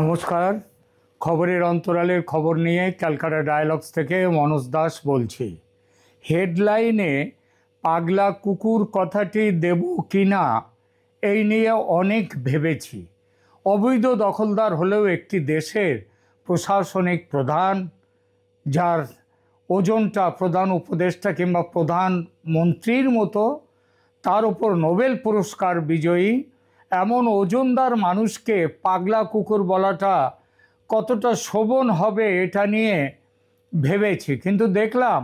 নমস্কার। খবরের অন্তরালের খবর নিয়ে ক্যালকাটা ডায়ালগস থেকে মনোজ দাস বলছি। হেডলাইনে পাগলা কুকুর কথাটি দেব কি না, এই নিয়ে অনেক ভেবেছি। অবৈধ দখলদার হলেও একটি দেশের প্রশাসনিক প্রধান, যার ওজনটা প্রধান উপদেষ্টা কিংবা প্রধান মন্ত্রীর মতো, তার উপর নোবেল পুরস্কার বিজয়ী এমন ওজনদার মানুষকে পাগলা কুকুর বলাটা কতটা শোভন হবে এটা নিয়ে ভেবেছি। কিন্তু দেখলাম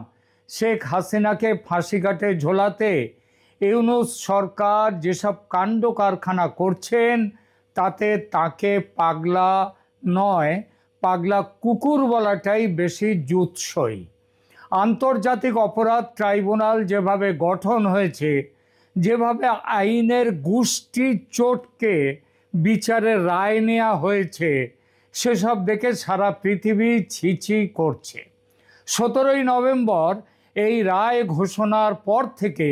শেখ হাসিনাকে ফাঁসি কাটে ঝোলাতে ইউনুস সরকার যেসব কাণ্ড কারখানা করছেন, তাতে তাকে পাগলা নয়, পাগলা কুকুর বলাটাই বেশি জুৎসই। আন্তর্জাতিক অপরাধ ট্রাইব্যুনাল যেভাবে গঠন হয়েছে যেভাবে আইনের গোষ্ঠী চোটকে বিচারে রায় নেওয়া হয়েছে, সেসব দেখে সারা পৃথিবী ছিছি করছে। সতেরোই নভেম্বর এই রায় ঘোষণার পর থেকে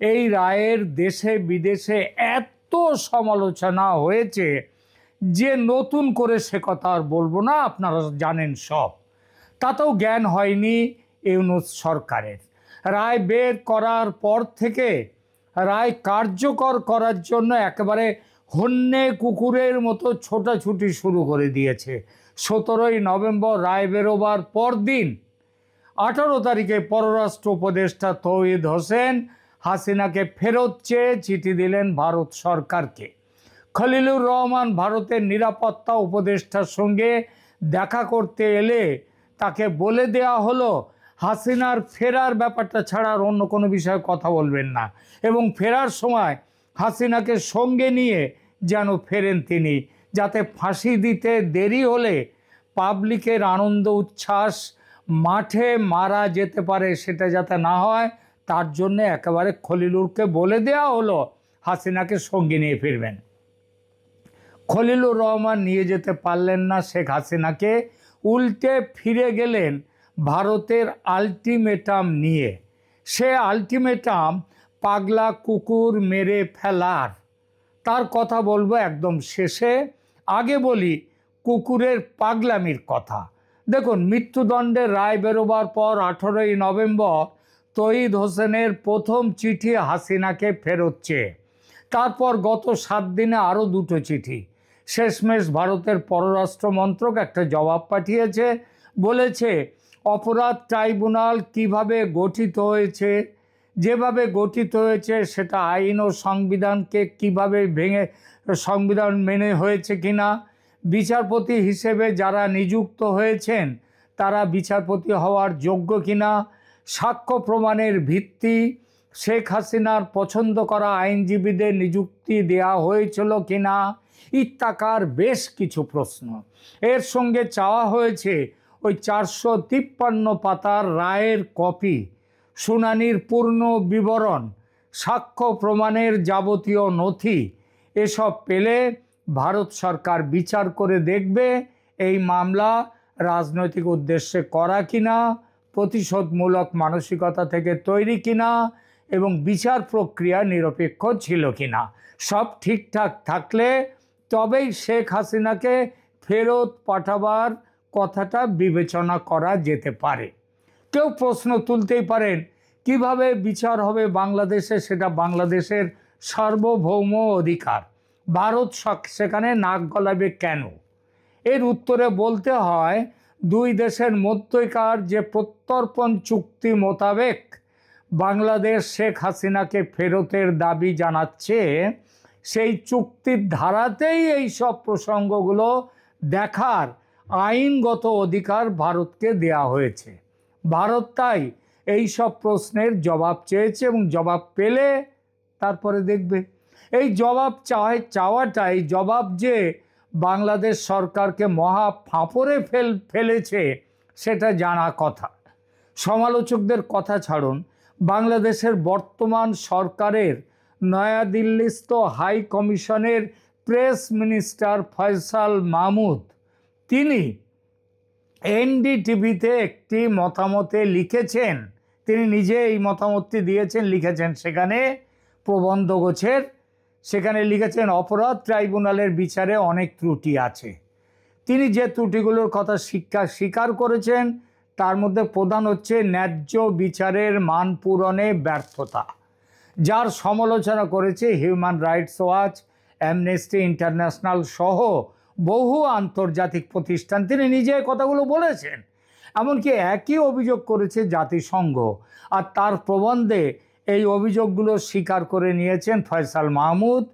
এই রায়ের দেশে বিদেশে এত সমালোচনা হয়েছে যে নতুন করে সে কথা আর বলব না, আপনারা জানেন সব। তাতেও জ্ঞান হয়নি ইউনুস সরকারের। রায় বের করার পর থেকে রায় কার্যকর করার জন্য একেবারে হন্যে কুকুরের মতো ছোটাছুটি শুরু করে দিয়েছে। সতেরোই নভেম্বর রায় বেরোবার পর দিন আঠারো তারিখে পররাষ্ট্র উপদেষ্টা তৌহিদ হোসেন হাসিনাকে ফেরত চেয়ে চিঠি দিলেন ভারত সরকারকে। খলিলুর রহমান ভারতের নিরাপত্তা উপদেষ্টার সঙ্গে দেখা করতে এলে তাকে বলে দেয়া হলো হাসিনার ফেরার ব্যাপারটা ছাড়া আর অন্য কোনো বিষয়ে কথা বলবেন না। এবং ফেরার সময় হাসিনাকে সঙ্গে নিয়ে যেন ফেরেন তিনি, যাতে ফাঁসি দিতে দেরি হলে পাবলিকের আনন্দ, উচ্ছ্বাস মাঠে মারা যেতে পারে সেটা যাতে না হয়, তার জন্য একেবারে খলিলুরকে বলে দেওয়া হলো, হাসিনাকে সঙ্গে নিয়ে ফিরবেন। খলিলুর রহমান নিয়ে যেতে পারলেন না, শেখ হাসিনাকে। উল্টে ফিরে গেলেন ভারতের আলটিমেটাম নিয়ে। সে আলটিমেটাম পাগলা কুকুর মেরে ফেলার। তার কথা বলব একদম শেষে। আগে বলি, কুকুরের পাগলামির কথা। দেখুন, মৃত্যুদণ্ডের রায় বেরোবার পর আঠেরোই নভেম্বর তহিদ হোসেনের প্রথম চিঠি হাসিনাকে ফেরত চেয়ে তারপর গত সাত দিনে আরও দুটো চিঠি। শেষমেশ ভারতের পররাষ্ট্র মন্ত্রক একটা জবাব পাঠিয়েছে। বলেছে অপরাধ ট্রাইব্যুনাল কীভাবে গঠিত হয়েছে, যেভাবে গঠিত হয়েছে সেটা আইন ও সংবিধানকে কীভাবে ভেঙে, সংবিধান মেনে হয়েছে কিনা, বিচারপতি হিসেবে যারা নিযুক্ত হয়েছেন তারা বিচারপতি হওয়ার যোগ্য কিনা, সাক্ষ্য প্রমাণের ভিত্তি, শেখ হাসিনার পছন্দ করা আইনজীবীদের নিযুক্তি দেয়া হয়েছিল কিনা, ইত্যাকার বেশ কিছু প্রশ্ন। এর সঙ্গে চাওয়া হয়েছে ওই চারশো তিপ্পান্ন পাতার রায়ের কপি, শুনানির পূর্ণ বিবরণ, সাক্ষ্য প্রমাণের যাবতীয় নথি, এসব পেলে ভারত সরকার বিচার করে দেখবে এই মামলা রাজনৈতিক উদ্দেশ্যে করা কিনা, প্রতিশোধমূলক মানসিকতা থেকে তৈরি কিনা এবং বিচার প্রক্রিয়া নিরপেক্ষ ছিল কিনা। সব ঠিকঠাক থাকলে তবেই শেখ হাসিনাকে ফেরত পাঠাবার কথাটা বিবেচনা করা যেতে পারে। কেউ প্রশ্ন তুলতেই পারেন, কীভাবে বিচার হবে বাংলাদেশে সেটা বাংলাদেশের সার্বভৌম অধিকার। ভারত সেখানে নাক গলাবে কেন? এর উত্তরে বলতে হয়, দুই দেশের মধ্যকার যে প্রত্যর্পণ চুক্তি মোতাবেক বাংলাদেশ শেখ হাসিনাকে ফেরতের দাবি জানাচ্ছে, সেই চুক্তির ধারাতেই এই সব প্রসঙ্গগুলো দেখার আইনগত অধিকার ভারতকে দেয়া হয়েছে। ভারত তাই এই সব প্রশ্নের জবাব চেয়েছে এবং জবাব পেলে তারপরে দেখবে। এই জবাব চায়, চাওয়াটাই জবাব যে বাংলাদেশ সরকারকে মহা ফাঁপড়ে ফেল, ফেলেছে সেটা জানা কথা। সমালোচকদের কথা ছাড়ুন, বাংলাদেশের বর্তমান সরকারের নয়াদিল্লিস্থ high commission press minister Faisal Mahmud তিনি এনডিটিভিতে একটি মতামতে লিখেছেন। তিনি নিজে এই মতামতটি দিয়েছেন, লিখেছেন সেখানে প্রবন্ধ গোছের। সেখানে লিখেছেন, অপরাধ ট্রাইব্যুনালের বিচারে অনেক ত্রুটি আছে। তিনি যে ত্রুটিগুলোর কথা শিক্ষা স্বীকার করেছেন, তার মধ্যে প্রধান হচ্ছে ন্যায্য বিচারের মান পূরণে ব্যর্থতা। যার সমালোচনা করেছে human rights watch, amnesty international সহ বহু আন্তর্জাতিক প্রতিষ্ঠান, তিনি নিজে কথাগুলো বলেছেন। এমনকি একই অভিযোগ করেছে জাতিসংঘ। আর তার প্রবন্ধে এই অভিযোগগুলো স্বীকার করে নিয়েছেন ফয়সাল মাহমুদ।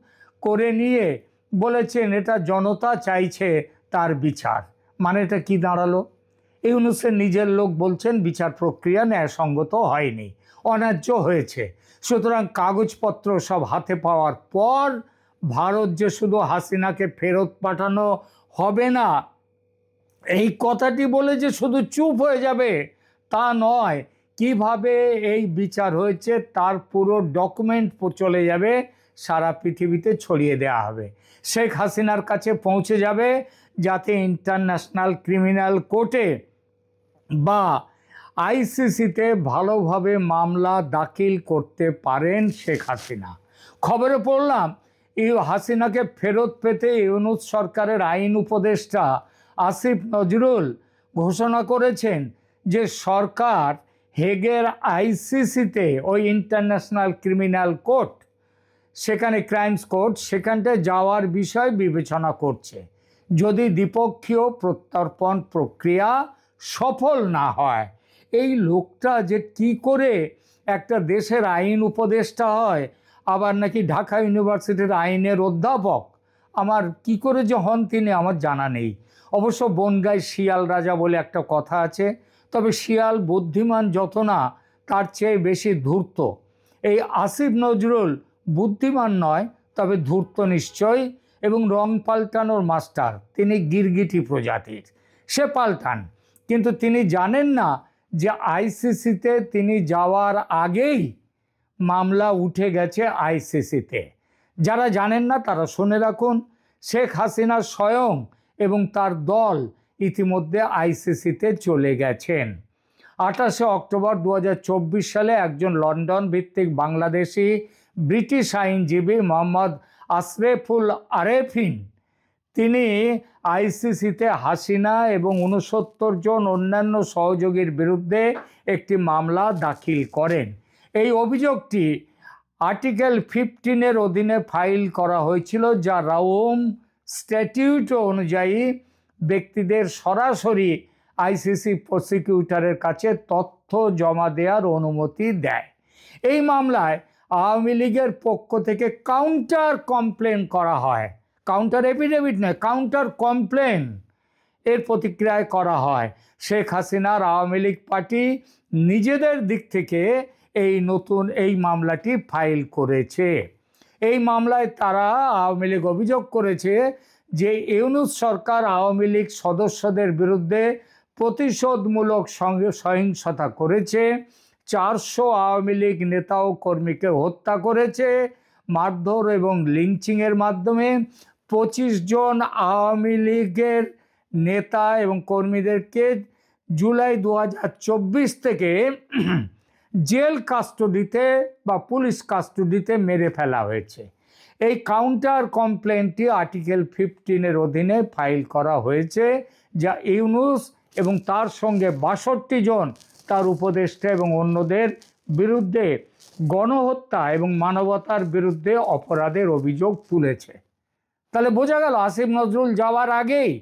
করে নিয়ে বলেছেন, এটা জনতা চাইছে তার বিচার। মানে এটা কী দাঁড়াল? ইউনুসের নিজের লোক বলছেন, বিচার প্রক্রিয়া ন্যায়সঙ্গত হয়নি, অন্যায্য হয়েছে। সুতরাং কাগজপত্র সব হাতে পাওয়ার পর ভারত যে শুধু হাসিনাকে ফেরত পাঠানো হবে না, এই কথাটি বলে যে শুধু চুপ হয়ে যাবে, তা নয়। কীভাবে এই বিচার হয়েছে তার পুরো ডকুমেন্ট চলে যাবে, সারা পৃথিবীতে ছড়িয়ে দেওয়া হবে। শেখ হাসিনার কাছে পৌঁছে যাবে যাতে ইন্টারন্যাশনাল ক্রিমিনাল কোর্টে বা আইসিসিতে ভালোভাবে মামলা দাখিল করতে পারেন শেখ হাসিনা। খবরে পড়লাম হাসিনাকে ফেরত পেতে ইউনুস সরকারের আইন উপদেষ্টা আসিফ নজরুল ঘোষণা করেছেন যে সরকার হেগের আইসিসিতে ওই ইন্টারন্যাশনাল ক্রিমিনাল কোর্ট, সেখানে ক্রাইমস কোর্ট, সেখানটায় যাওয়ার বিষয় বিবেচনা করছে। যদি দ্বিপক্ষীয় প্রত্যর্পণ প্রক্রিয়া সফল না হয়, এই লোকটা যে কি করে একটা দেশের আইন উপদেষ্টা হয় আবার নাকি ঢাকা ইউনিভার্সিটির আইনের অধ্যাপক। আমার কি করে যে হন তিনি আমার জানা নেই। অবশ্য বনগায় শিয়াল রাজা বলে একটা কথা আছে, তবে শিয়াল বুদ্ধিমান যত না, তার চেয়ে বেশি ধূর্ত। এই আসিফ নজরুল বুদ্ধিমান নয়, তবে ধূর্ত নিশ্চয় এবং রং পাল্টানোর মাস্টার। তিনি গিরগিটি প্রজাতির। সে পাল্টান। কিন্তু তিনি জানেন না যে আইসিসিতে তিনি যাওয়ার আগেই মামলা উঠে গেছে আইসিসিতে। যারা জানেন না তারা শুনে রাখুন, শেখ হাসিনা স্বয়ং এবং তার দল ইতিমধ্যে আইসিসিতে চলে গেছেন। আঠাশে অক্টোবর দু হাজার চব্বিশ সালে একজন লন্ডন ভিত্তিক বাংলাদেশি ব্রিটিশ আইনজীবী মোহাম্মদ আশরেফুল আরেফিন, তিনি আইসিসিতে হাসিনা এবং উনসত্তর জন অন্যান্য সহযোগীর বিরুদ্ধে একটি মামলা দাখিল করেন। অভিযোগটি আর্টিকেল ফিফটিনের অধীনে ফাইল করা হয়েছিল, যা রাওম স্ট্যাটিউট অনুযায়ী ব্যক্তিদের সরাসরি আইসিসি প্রসিকিউটরের কাছে তথ্য জমা দেওয়ার অনুমতি দেয়। এই মামলায় আওয়ামী লীগের পক্ষ থেকে কাউন্টার কমপ্লেন করা হয়। কাউন্টার এফিডেভিট নয়, কাউন্টার কমপ্লেন এর প্রতিক্রিয়ায় করা হয়। শেখ হাসিনার আওয়ামী লীগ পার্টি নিজেদের দিক থেকে এই নতুন এই মামলাটি ফাইল করেছে। এই মামলায় তারা আওয়ামী লীগ অভিযোগ করেছে যে ইউনুস সরকার আওয়ামী লীগ সদস্যদের বিরুদ্ধে প্রতিশোধমূলক সহিংসতা করেছে, চারশো আওয়ামী লীগ নেতা ও কর্মীকে হত্যা করেছে, মারধর এবং লিঞ্চিংয়ের মাধ্যমে পঁচিশ জন আওয়ামী লীগের নেতা এবং কর্মীদেরকে জুলাই দু হাজার চব্বিশ থেকে জেল কাস্টডিতে বা পুলিশ কাস্টডিতে মেরে ফেলা হয়েছে। এই কাউন্টার কমপ্লেনটি আর্টিকেল ফিফটিনের অধীনে ফাইল করা হয়েছে, যা ইউনুস এবং তার সঙ্গে বাষট্টি জন তার উপদেষ্টা এবং অন্যদের বিরুদ্ধে গণহত্যা এবং মানবতার বিরুদ্ধে অপরাধের অভিযোগ তুলেছে। তাহলে বোঝা গেল আসিফ নজরুল যাওয়ার আগেই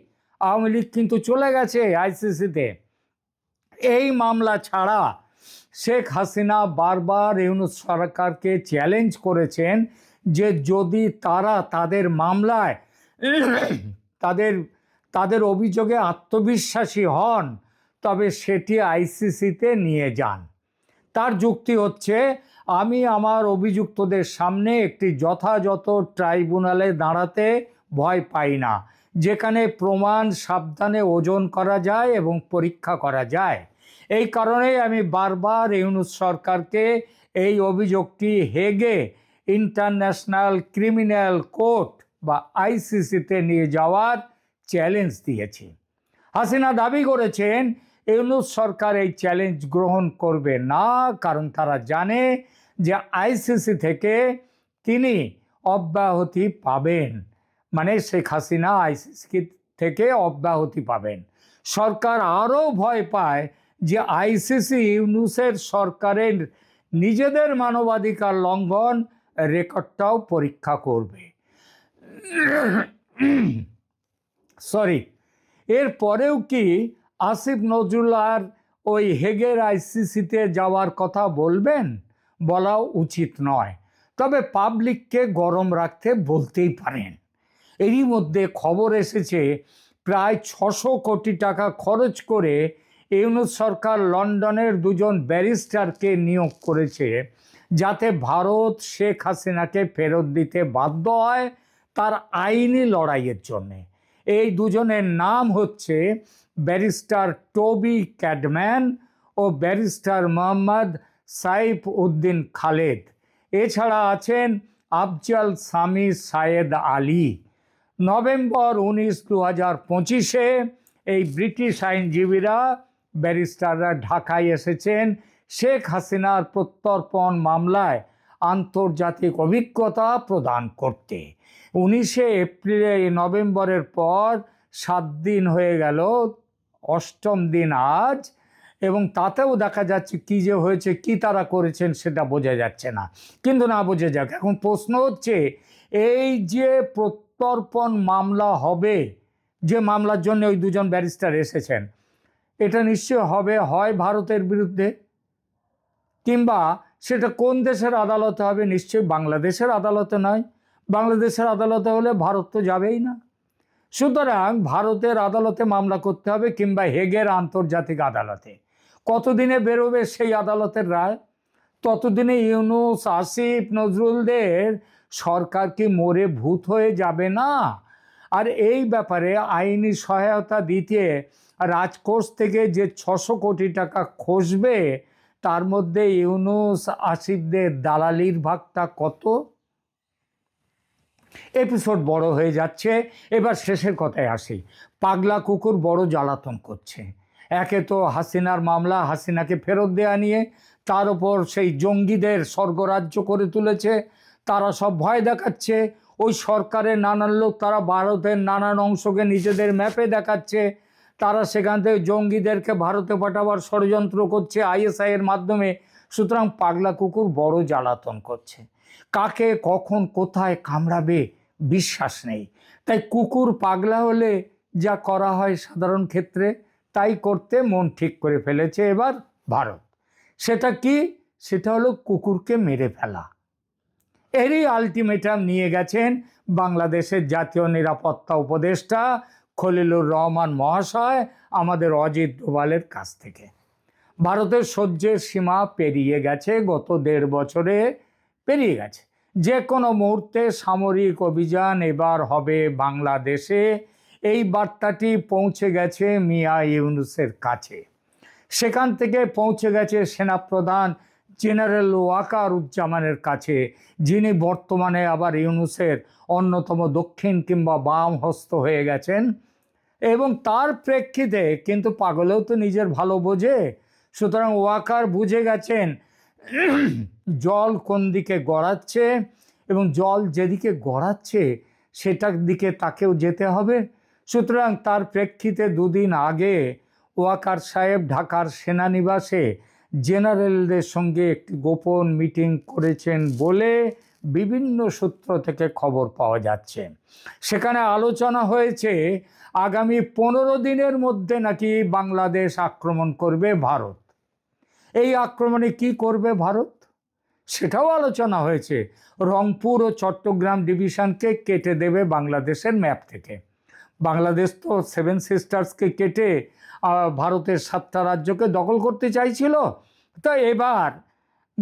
আওয়ামী লীগ কিন্তু চলে গেছে আইসিসিতে এই মামলা ছাড়া শেখ হাসিনা বারবার ইউনুস সরকারকে চ্যালেঞ্জ করেছেন যে যদি তারা তাদের মামলায় তাদের তাদের অভিযোগে আত্মবিশ্বাসী হন, তবে সেটি আইসিসিতে নিয়ে যান। তার যুক্তি হচ্ছে, আমি আমার অভিযুক্তদের সামনে একটি যথাযথ ট্রাইব্যুনালে দাঁড়াতে ভয় পাই না, যেখানে প্রমাণ সাবধানে ওজন করা যায় এবং পরীক্ষা করা যায়। এই কারণেই আমি বারবার ইউনুস সরকারকে এই অভিযোগটি হেগে ইন্টারন্যাশনাল ক্রিমিনাল কোর্ট বা আইসিসিতে নিয়ে যাওয়ার চ্যালেঞ্জ দিয়েছি। হাসিনা দাবি করেছেন, ইউনুস সরকার এই চ্যালেঞ্জ গ্রহণ করবে না, কারণ তারা জানে যে আইসিসি থেকে তিনি অব্যাহতি পাবেন। মানে শেখ হাসিনা আইসিসি থেকে অব্যাহতি পাবেন। সরকার আরও ভয় পায় যে আইসিসি ইউনুসের সরকারের নিজেদের মানবাধিকার লঙ্ঘন রেকর্ডটাও পরীক্ষা করবে। সরি, এর পরেও কি আসিফ নজরুল্লাহর ওই হেগের আইসিসিতে যাওয়ার কথা বলবেন? বলা উচিত নয়। তবে পাবলিককে গরম রাখতে বলতেই পারেন। এরই মধ্যে খবর এসেছে, প্রায় ছশো কোটি টাকা খরচ করে ইউনুস সরকার লন্ডনের দুজন ব্যারিস্টারকে নিয়োগ করেছে যাতে ভারত শেখ হাসিনাকে ফেরত দিতে বাধ্য হয় তার আইনি লড়াইয়ের জন্যে। এই দুজনের নাম হচ্ছে ব্যারিস্টার টবি ক্যাডম্যান ও ব্যারিস্টার মোহাম্মদ সাইফ উদ্দিন খালেদ। এছাড়া আছেন আফজাল সামি সায়েদ আলী। নভেম্বর উনিশ দু হাজার পঁচিশে এই ব্রিটিশ আইনজীবীরা ব্যারিস্টাররা ঢাকায় এসেছেন। শেখ হাসিনার প্রত্যর্পণ মামলায় আন্তর্জাতিক অভিজ্ঞতা প্রদান করতে। উনিশে এপ্রিলে নভেম্বরের পর সাত দিন হয়ে গেল, অষ্টম দিন আজ, এবং তাতেও দেখা যাচ্ছে কি যে হয়েছে, কি তারা করেছেন সেটা বোঝা যাচ্ছে না। কিন্তু না বোঝা যাক, এখন প্রশ্ন হচ্ছে, এই যে প্রত্যর্পণ মামলা হবে, যে মামলার জন্য ওই দুজন ব্যারিস্টার এসেছেন এটা নিশ্চয় হবে, হয় ভারতের বিরুদ্ধে, কিংবা সেটা কোন দেশের আদালতে হবে? নিশ্চয়ই বাংলাদেশের আদালতে নয়। বাংলাদেশের আদালতে হলে ভারত তো যাবেই না। সুতরাং ভারতের আদালতে মামলা করতে হবে, কিংবা হেগের আন্তর্জাতিক আদালতে। কতদিনে বেরোবে সেই আদালতের রায়? ততদিনে ইউনুস, আসিফ, নজরুলদের সরকার কি মরে ভূত হয়ে যাবে না? আর এই ব্যাপারে আইনি সহায়তা দিতে রাজকোষ থেকে যে ছশো কোটি টাকা খসবে, তার মধ্যে ইউনুস আসিফদের দালালির ভাগটা কত? এপিসোড বড় হয়ে যাচ্ছে। এবার শেষের কথায় আসি। পাগলা কুকুর বড় জ্বালাতন করছে। একে তো হাসিনার মামলা, হাসিনাকে ফেরত দেওয়া নিয়ে তার ওপর সেই জঙ্গিদের স্বর্গরাজ্য করে তুলেছে। তারা সব ভয় দেখাচ্ছে। ওই সরকারের নানান লোক তারা ভারতের নানান অংশকে নিজেদের ম্যাপে দেখাচ্ছে। তারা সেখান থেকে জঙ্গিদেরকে ভারতে পাঠাবার ষড়যন্ত্র করছে আইএসআই এর মাধ্যমে। সুতরাং পাগলা কুকুর বড় জ্বালাতন করছে। কাকে, কখন, কোথায় কামড়াবে বিশ্বাস নেই। তাই কুকুর পাগলা হলে যা করা হয় সাধারণ ক্ষেত্রে তাই করতে মন ঠিক করে ফেলেছে এবার ভারত। সেটা কি? সেটা হলো কুকুরকে মেরে ফেলা। এরই আলটিমেটাম নিয়ে গেছেন বাংলাদেশের জাতীয় নিরাপত্তা উপদেষ্টা খলিলুর রহমান মহাশয় আমাদের অজিত ডোভালের কাছ থেকে। ভারতের সহ্যের সীমা পেরিয়ে গেছে, গত দেড় বছরে পেরিয়ে গেছে। যে কোনো মুহূর্তে সামরিক অভিযান এবার হবে বাংলাদেশে। এই বার্তাটি পৌঁছে গেছে মিয়া ইউনুসের কাছে। সেখান থেকে পৌঁছে গেছে সেনাপ্রধান জেনারেল ওয়াকার উজ্জামানের কাছে, যিনি বর্তমানে আবার ইউনুসের অন্যতম দক্ষিণ কিংবা বাম হস্ত হয়ে গেছেন এবং তার প্রেক্ষিতে কিন্তু পাগলেও তো নিজের ভালো বোঝে। সুতরাং ওয়াকার বুঝে গেছেন, জল কোন দিকে গড়াচ্ছে এবং জল যেদিকে গড়াচ্ছে সেটার দিকে তাকেও যেতে হবে। সুতরাং তার প্রেক্ষিতে দুদিন আগে ওয়াকার সাহেব ঢাকার সেনানিবাসে জেনারেলদের সঙ্গে একটি গোপন মিটিং করেছেন বলে বিভিন্ন সূত্র থেকে খবর পাওয়া যাচ্ছে। সেখানে আলোচনা হয়েছে, আগামী পনেরো দিনের মধ্যে নাকি বাংলাদেশ আক্রমণ করবে ভারত। এই আক্রমণে কি করবে ভারত? সেটাও আলোচনা হয়েছে। রংপুর ও চট্টগ্রাম ডিভিশনকে কেটে দেবে বাংলাদেশের ম্যাপ থেকে। বাংলাদেশ তো সেভেন সিস্টার্সকে কেটে ভারতের সাতটা রাজ্যকে দখল করতে চাইছিল। তো এবার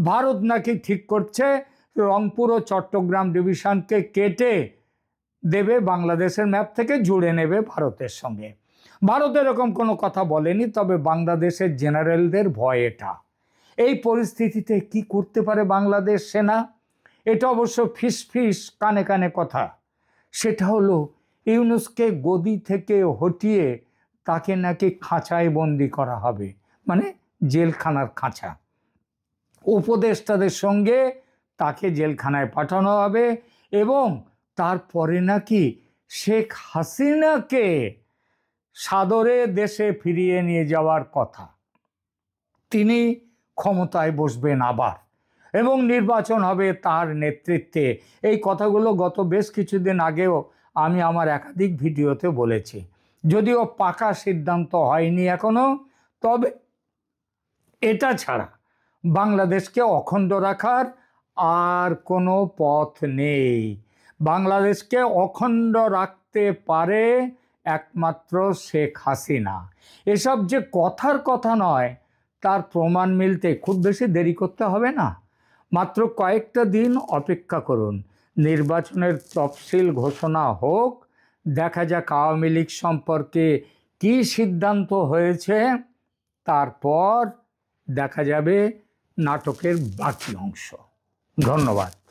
ভারত নাকি ঠিক করছে, রংপুর ও চট্টগ্রাম ডিভিশনকে কেটে দেবে বাংলাদেশের ম্যাপ থেকে, জুড়ে নেবে ভারতের সঙ্গে। ভারত এরকম কোনো কথা বলেনি, তবে বাংলাদেশের জেনারেলদের ভয় এটা। এই পরিস্থিতিতে কি করতে পারে বাংলাদেশ সেনা? এটা অবশ্য ফিস ফিস কানে কানে কথা। সেটা হলো ইউনুসকে গদি থেকে হটিয়ে তাকে নাকি খাঁচায় বন্দি করা হবে। মানে জেলখানার খাঁচা। উপদেষ্টাদের সঙ্গে তাকে জেলখানায় পাঠানো হবে এবং তারপরে নাকি শেখ হাসিনাকে সাদরে দেশে ফিরিয়ে নিয়ে যাওয়ার কথা। তিনি ক্ষমতায় বসবেন আবার এবং নির্বাচন হবে তার নেতৃত্বে। এই কথাগুলো গত বেশ কিছুদিন আগেও আমি আমার একাধিক ভিডিওতে বলেছি। যদিও পাকা সিদ্ধান্ত হয়নি এখনও, তবে এটা ছাড়া বাংলাদেশকে অখণ্ড রাখার আর কোনো পথ নেই। বাংলাদেশকে অখণ্ড রাখতে পারে একমাত্র শেখ হাসিনা। এসব যে কথার কথা নয়, তার প্রমাণ মিলতে খুব বেশি দেরি করতে হবে না। মাত্র কয়েকটা দিন অপেক্ষা করুন। নির্বাচনের তফসিল ঘোষণা হোক দেখা যাক আওয়ামী লীগ সম্পর্কে কি সিদ্ধান্ত হয়েছে। তারপর দেখা যাবে নাটকের বাকি অংশ। ধন্যবাদ।